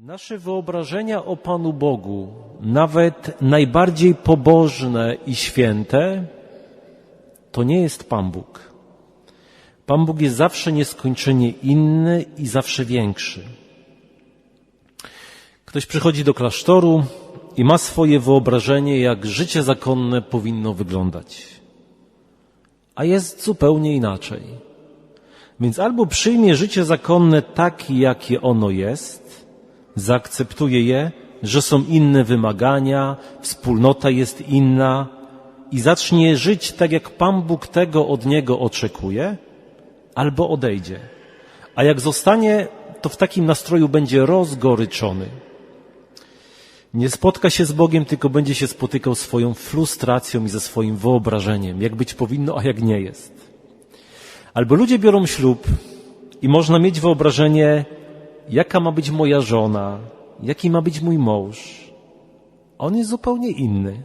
Nasze wyobrażenia o Panu Bogu, nawet najbardziej pobożne i święte, to nie jest Pan Bóg. Pan Bóg jest zawsze nieskończenie inny i zawsze większy. Ktoś przychodzi do klasztoru i ma swoje wyobrażenie, jak życie zakonne powinno wyglądać. A jest zupełnie inaczej. Więc albo przyjmie życie zakonne takie, jakie ono jest, zaakceptuje je, że są inne wymagania, wspólnota jest inna i zacznie żyć tak, jak Pan Bóg tego od niego oczekuje, albo odejdzie. A jak zostanie, to w takim nastroju będzie rozgoryczony. Nie spotka się z Bogiem, tylko będzie się spotykał swoją frustracją i ze swoim wyobrażeniem, jak być powinno, a jak nie jest. Albo ludzie biorą ślub i można mieć wyobrażenie, jaka ma być moja żona, jaki ma być mój mąż. On jest zupełnie inny.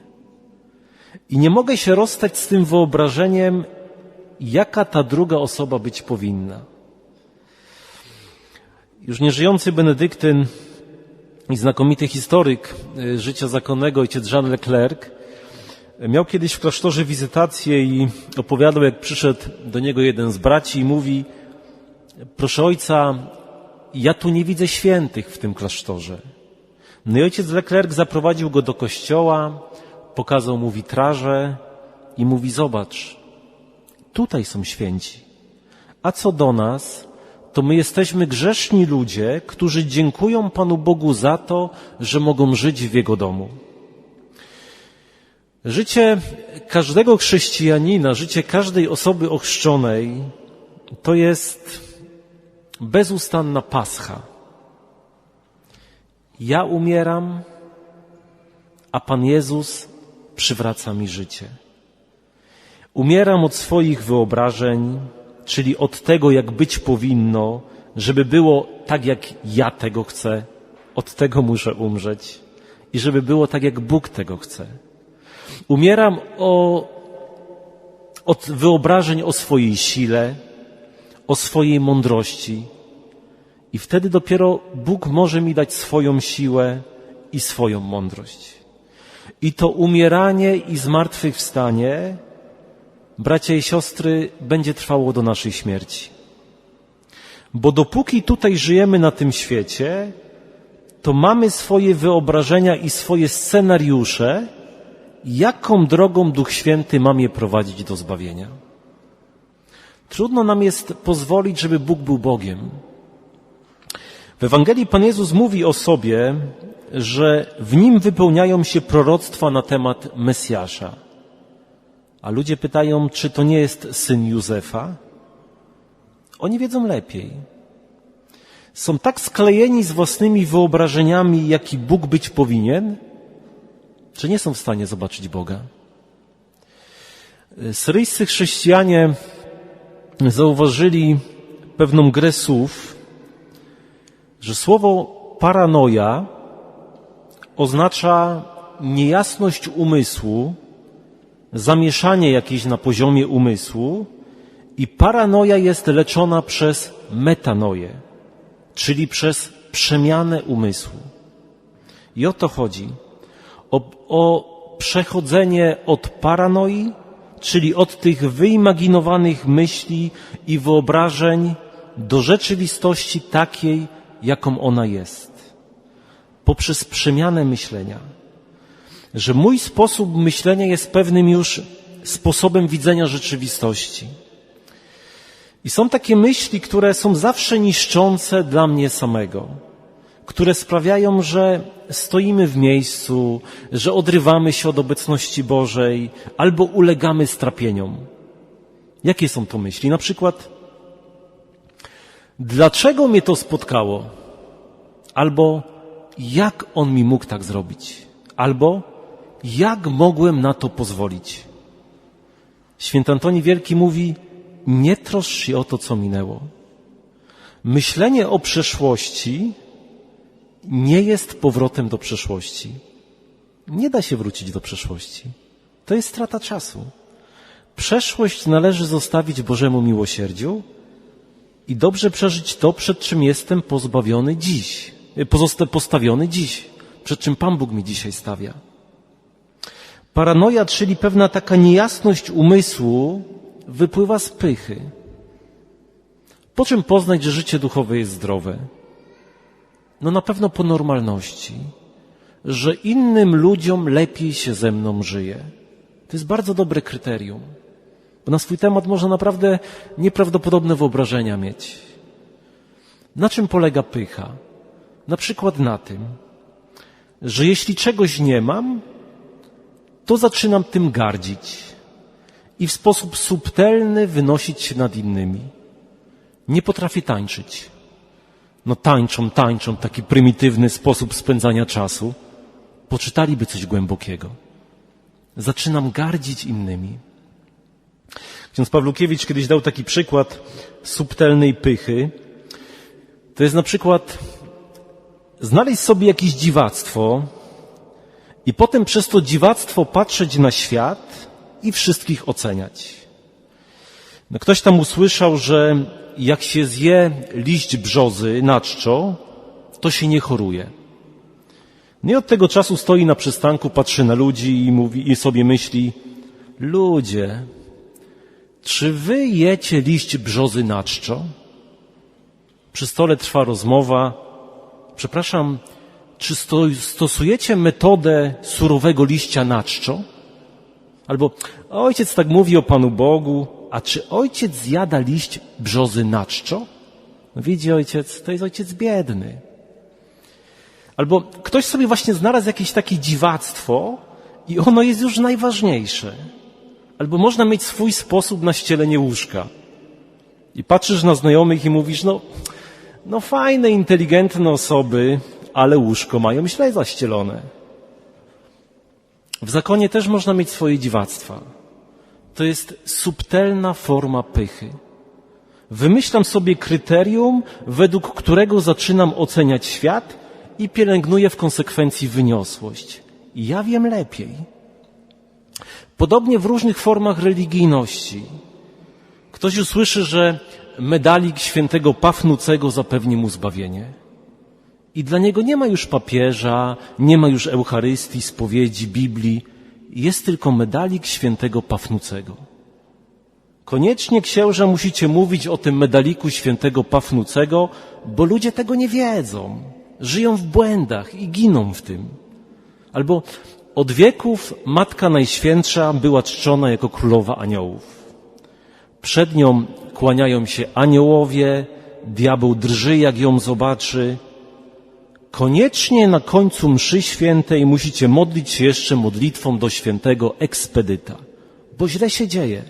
I nie mogę się rozstać z tym wyobrażeniem, jaka ta druga osoba być powinna. Już nieżyjący Benedyktyn i znakomity historyk y, życia zakonnego, ojciec Jean Leclerc, miał kiedyś w klasztorze wizytację i opowiadał, jak przyszedł do niego jeden z braci i mówi, proszę ojca, ja tu nie widzę świętych w tym klasztorze. No i ojciec Leclerc zaprowadził go do kościoła, pokazał mu witraże i mówi, zobacz, tutaj są święci. A co do nas, to my jesteśmy grzeszni ludzie, którzy dziękują Panu Bogu za to, że mogą żyć w Jego domu. Życie każdego chrześcijanina, życie każdej osoby ochrzczonej to jest bezustanna pascha. Ja umieram, a Pan Jezus przywraca mi życie. Umieram od swoich wyobrażeń, czyli od tego, jak być powinno, żeby było tak, jak ja tego chcę. Od tego muszę umrzeć. I żeby było tak, jak Bóg tego chce. Umieram o, od wyobrażeń o swojej sile, o swojej mądrości. I wtedy dopiero Bóg może mi dać swoją siłę i swoją mądrość. I to umieranie i zmartwychwstanie, bracia i siostry, będzie trwało do naszej śmierci. Bo dopóki tutaj żyjemy na tym świecie, to mamy swoje wyobrażenia i swoje scenariusze, jaką drogą Duch Święty ma je prowadzić do zbawienia. Trudno nam jest pozwolić, żeby Bóg był Bogiem. W Ewangelii Pan Jezus mówi o sobie, że w nim wypełniają się proroctwa na temat Mesjasza. A ludzie pytają, czy to nie jest syn Józefa? Oni wiedzą lepiej. Są tak sklejeni z własnymi wyobrażeniami, jaki Bóg być powinien, że nie są w stanie zobaczyć Boga. Syryjscy chrześcijanie zauważyli pewną grę słów, że słowo paranoja oznacza niejasność umysłu, zamieszanie jakieś na poziomie umysłu i paranoja jest leczona przez metanoję, czyli przez przemianę umysłu. I o to chodzi. O, o przechodzenie od paranoi, czyli od tych wyimaginowanych myśli i wyobrażeń do rzeczywistości takiej, jaką ona jest. Poprzez przemianę myślenia. Że mój sposób myślenia jest pewnym już sposobem widzenia rzeczywistości. I są takie myśli, które są zawsze niszczące dla mnie samego, które sprawiają, że stoimy w miejscu, że odrywamy się od obecności Bożej albo ulegamy strapieniom. Jakie są to myśli? Na przykład, dlaczego mnie to spotkało? Albo jak on mi mógł tak zrobić? Albo jak mogłem na to pozwolić? Święty Antoni Wielki mówi, nie troszcz się o to, co minęło. Myślenie o przeszłości nie jest powrotem do przeszłości. Nie da się wrócić do przeszłości. To jest strata czasu. Przeszłość należy zostawić Bożemu miłosierdziu i dobrze przeżyć to, przed czym jestem pozbawiony dziś. pozosta postawiony dziś, przed czym Pan Bóg mi dzisiaj stawia. Paranoja, czyli pewna taka niejasność umysłu, wypływa z pychy. Po czym poznać, że życie duchowe jest zdrowe? No na pewno po normalności, że innym ludziom lepiej się ze mną żyje. To jest bardzo dobre kryterium, bo na swój temat można naprawdę nieprawdopodobne wyobrażenia mieć. Na czym polega pycha? Na przykład na tym, że jeśli czegoś nie mam, to zaczynam tym gardzić i w sposób subtelny wynosić się nad innymi. Nie potrafię tańczyć. No tańczą, tańczą, taki prymitywny sposób spędzania czasu. Poczytaliby coś głębokiego. Zaczynam gardzić innymi. Ksiądz Pawlukiewicz kiedyś dał taki przykład subtelnej pychy. To jest na przykład znaleźć sobie jakieś dziwactwo i potem przez to dziwactwo patrzeć na świat i wszystkich oceniać. No ktoś tam usłyszał, że jak się zje liść brzozy na czczo, to się nie choruje. No i od tego czasu stoi na przystanku, patrzy na ludzi i mówi i sobie myśli, ludzie, czy wy jecie liść brzozy na czczo? Przy stole trwa rozmowa. Przepraszam, czy sto, stosujecie metodę surowego liścia na czczo? Albo ojciec tak mówi o Panu Bogu, a czy ojciec zjada liść brzozy na czczo? No widzi ojciec, to jest ojciec biedny. Albo ktoś sobie właśnie znalazł jakieś takie dziwactwo i ono jest już najważniejsze. Albo można mieć swój sposób na ścielenie łóżka. I patrzysz na znajomych i mówisz, no, no fajne, inteligentne osoby, ale łóżko mają źle zaścielone. W zakonie też można mieć swoje dziwactwa. To jest subtelna forma pychy. Wymyślam sobie kryterium, według którego zaczynam oceniać świat i pielęgnuję w konsekwencji wyniosłość. Ja wiem lepiej. Podobnie w różnych formach religijności. Ktoś usłyszy, że medalik świętego Pafnucego zapewni mu zbawienie. I dla niego nie ma już papieża, nie ma już Eucharystii, spowiedzi, Biblii. Jest tylko medalik świętego Pafnucego. Koniecznie księża musicie mówić o tym medaliku świętego Pafnucego, bo ludzie tego nie wiedzą. Żyją w błędach i giną w tym. Albo od wieków Matka Najświętsza była czczona jako królowa aniołów. Przed nią kłaniają się aniołowie, diabeł drży, jak ją zobaczy. Koniecznie na końcu mszy świętej musicie modlić się jeszcze modlitwą do świętego ekspedyta, bo źle się dzieje.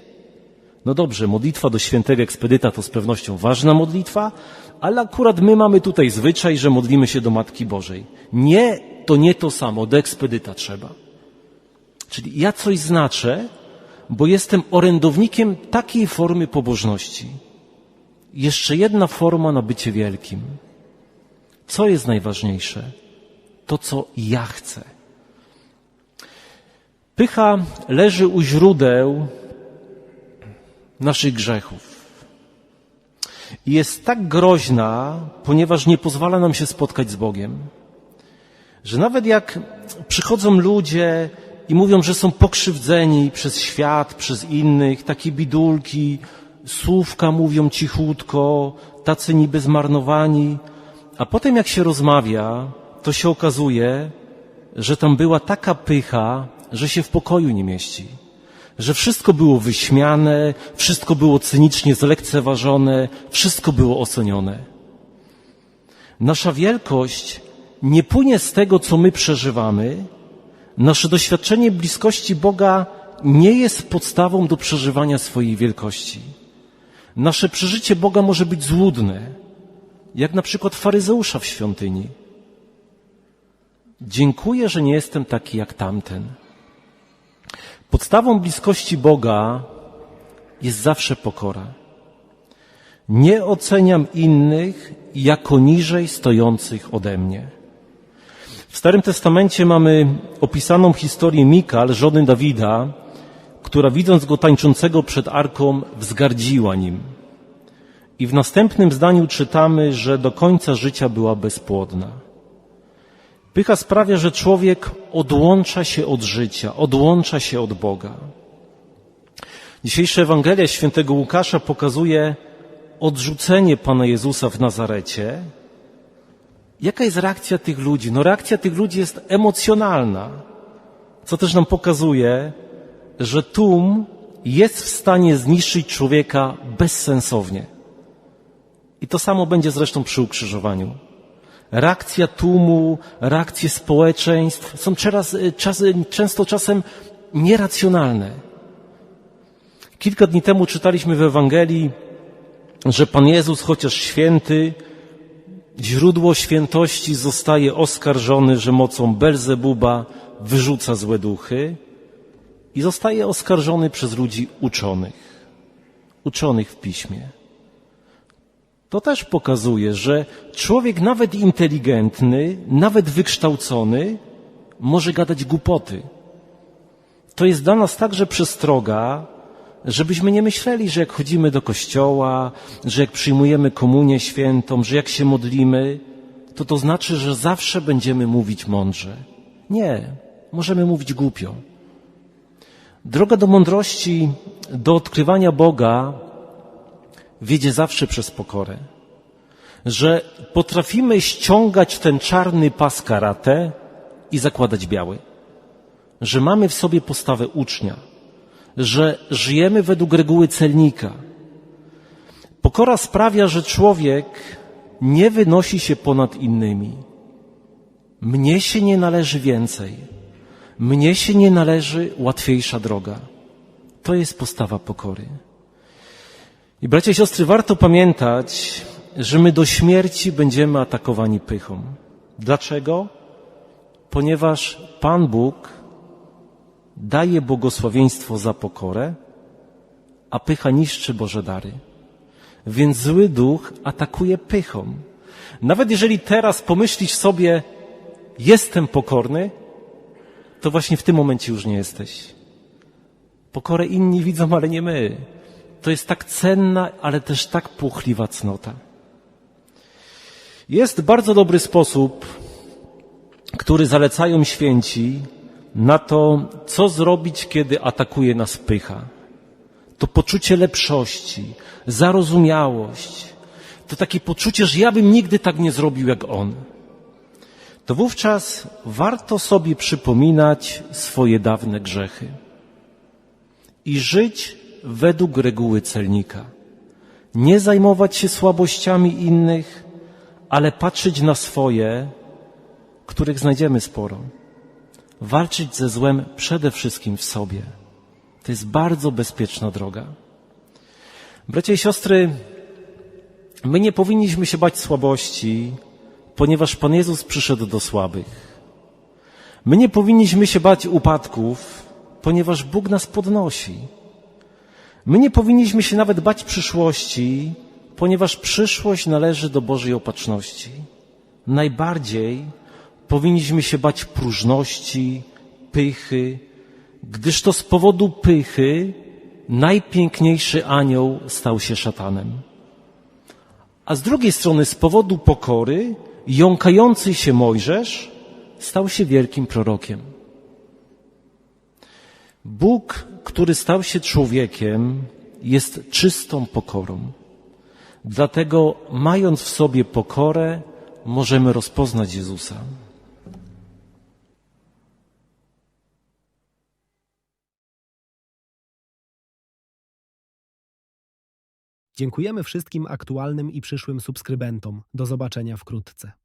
No dobrze, modlitwa do świętego ekspedyta to z pewnością ważna modlitwa, ale akurat my mamy tutaj zwyczaj, że modlimy się do Matki Bożej. Nie, to nie to samo, do ekspedyta trzeba. Czyli ja coś znaczę, bo jestem orędownikiem takiej formy pobożności. Jeszcze jedna forma na bycie wielkim. Co jest najważniejsze? To, co ja chcę. Pycha leży u źródeł naszych grzechów. Jest tak groźna, ponieważ nie pozwala nam się spotkać z Bogiem, że nawet jak przychodzą ludzie i mówią, że są pokrzywdzeni przez świat, przez innych, takie bidulki, słówka mówią cichutko, tacy niby zmarnowani, a potem jak się rozmawia, to się okazuje, że tam była taka pycha, że się w pokoju nie mieści. Że wszystko było wyśmiane, wszystko było cynicznie zlekceważone, wszystko było ocenione. Nasza wielkość nie płynie z tego, co my przeżywamy. Nasze doświadczenie bliskości Boga nie jest podstawą do przeżywania swojej wielkości. Nasze przeżycie Boga może być złudne, jak na przykład faryzeusza w świątyni. Dziękuję, że nie jestem taki jak tamten. Podstawą bliskości Boga jest zawsze pokora. Nie oceniam innych jako niżej stojących ode mnie. W Starym Testamencie mamy opisaną historię Mikal, żony Dawida, która widząc go tańczącego przed arką, wzgardziła nim. I w następnym zdaniu czytamy, że do końca życia była bezpłodna. Pycha sprawia, że człowiek odłącza się od życia, odłącza się od Boga. Dzisiejsza Ewangelia świętego Łukasza pokazuje odrzucenie Pana Jezusa w Nazarecie. Jaka jest reakcja tych ludzi? No reakcja tych ludzi jest emocjonalna, co też nam pokazuje, że tłum jest w stanie zniszczyć człowieka bezsensownie. I to samo będzie zresztą przy ukrzyżowaniu. Reakcja tłumu, reakcje społeczeństw są czas, czas, często czasem nieracjonalne. Kilka dni temu czytaliśmy w Ewangelii, że Pan Jezus, chociaż święty, źródło świętości zostaje oskarżony, że mocą Belzebuba wyrzuca złe duchy i zostaje oskarżony przez ludzi uczonych, uczonych w piśmie. To też pokazuje, że człowiek nawet inteligentny, nawet wykształcony może gadać głupoty. To jest dla nas także przestroga, żebyśmy nie myśleli, że jak chodzimy do kościoła, że jak przyjmujemy komunię świętą, że jak się modlimy, to to znaczy, że zawsze będziemy mówić mądrze. Nie, możemy mówić głupio. Droga do mądrości, do odkrywania Boga wiedzie zawsze przez pokorę. Że potrafimy ściągać ten czarny pas karate i zakładać biały. Że mamy w sobie postawę ucznia. Że żyjemy według reguły celnika. Pokora sprawia, że człowiek nie wynosi się ponad innymi. Mnie się nie należy więcej. Mnie się nie należy łatwiejsza droga. To jest postawa pokory. I bracia i siostry, warto pamiętać, że my do śmierci będziemy atakowani pychą. Dlaczego? Ponieważ Pan Bóg daje błogosławieństwo za pokorę, a pycha niszczy Boże dary. Więc zły duch atakuje pychą. Nawet jeżeli teraz pomyślisz sobie, jestem pokorny, to właśnie w tym momencie już nie jesteś. Pokorę inni widzą, ale nie my. To jest tak cenna, ale też tak płochliwa cnota. Jest bardzo dobry sposób, który zalecają święci na to, co zrobić, kiedy atakuje nas pycha. To poczucie lepszości, zarozumiałość, to takie poczucie, że ja bym nigdy tak nie zrobił jak on. To wówczas warto sobie przypominać swoje dawne grzechy i żyć według reguły celnika. Nie zajmować się słabościami innych, ale patrzeć na swoje, których znajdziemy sporo. Walczyć ze złem przede wszystkim w sobie. To jest bardzo bezpieczna droga. Bracia i siostry, my nie powinniśmy się bać słabości, ponieważ Pan Jezus przyszedł do słabych. My nie powinniśmy się bać upadków, ponieważ Bóg nas podnosi. My nie powinniśmy się nawet bać przyszłości, ponieważ przyszłość należy do Bożej opatrzności. Najbardziej powinniśmy się bać próżności, pychy, gdyż to z powodu pychy najpiękniejszy anioł stał się szatanem. A z drugiej strony z powodu pokory jąkający się Mojżesz stał się wielkim prorokiem. Bóg, który stał się człowiekiem, jest czystą pokorą. Dlatego, mając w sobie pokorę, możemy rozpoznać Jezusa. Dziękujemy wszystkim aktualnym i przyszłym subskrybentom. Do zobaczenia wkrótce.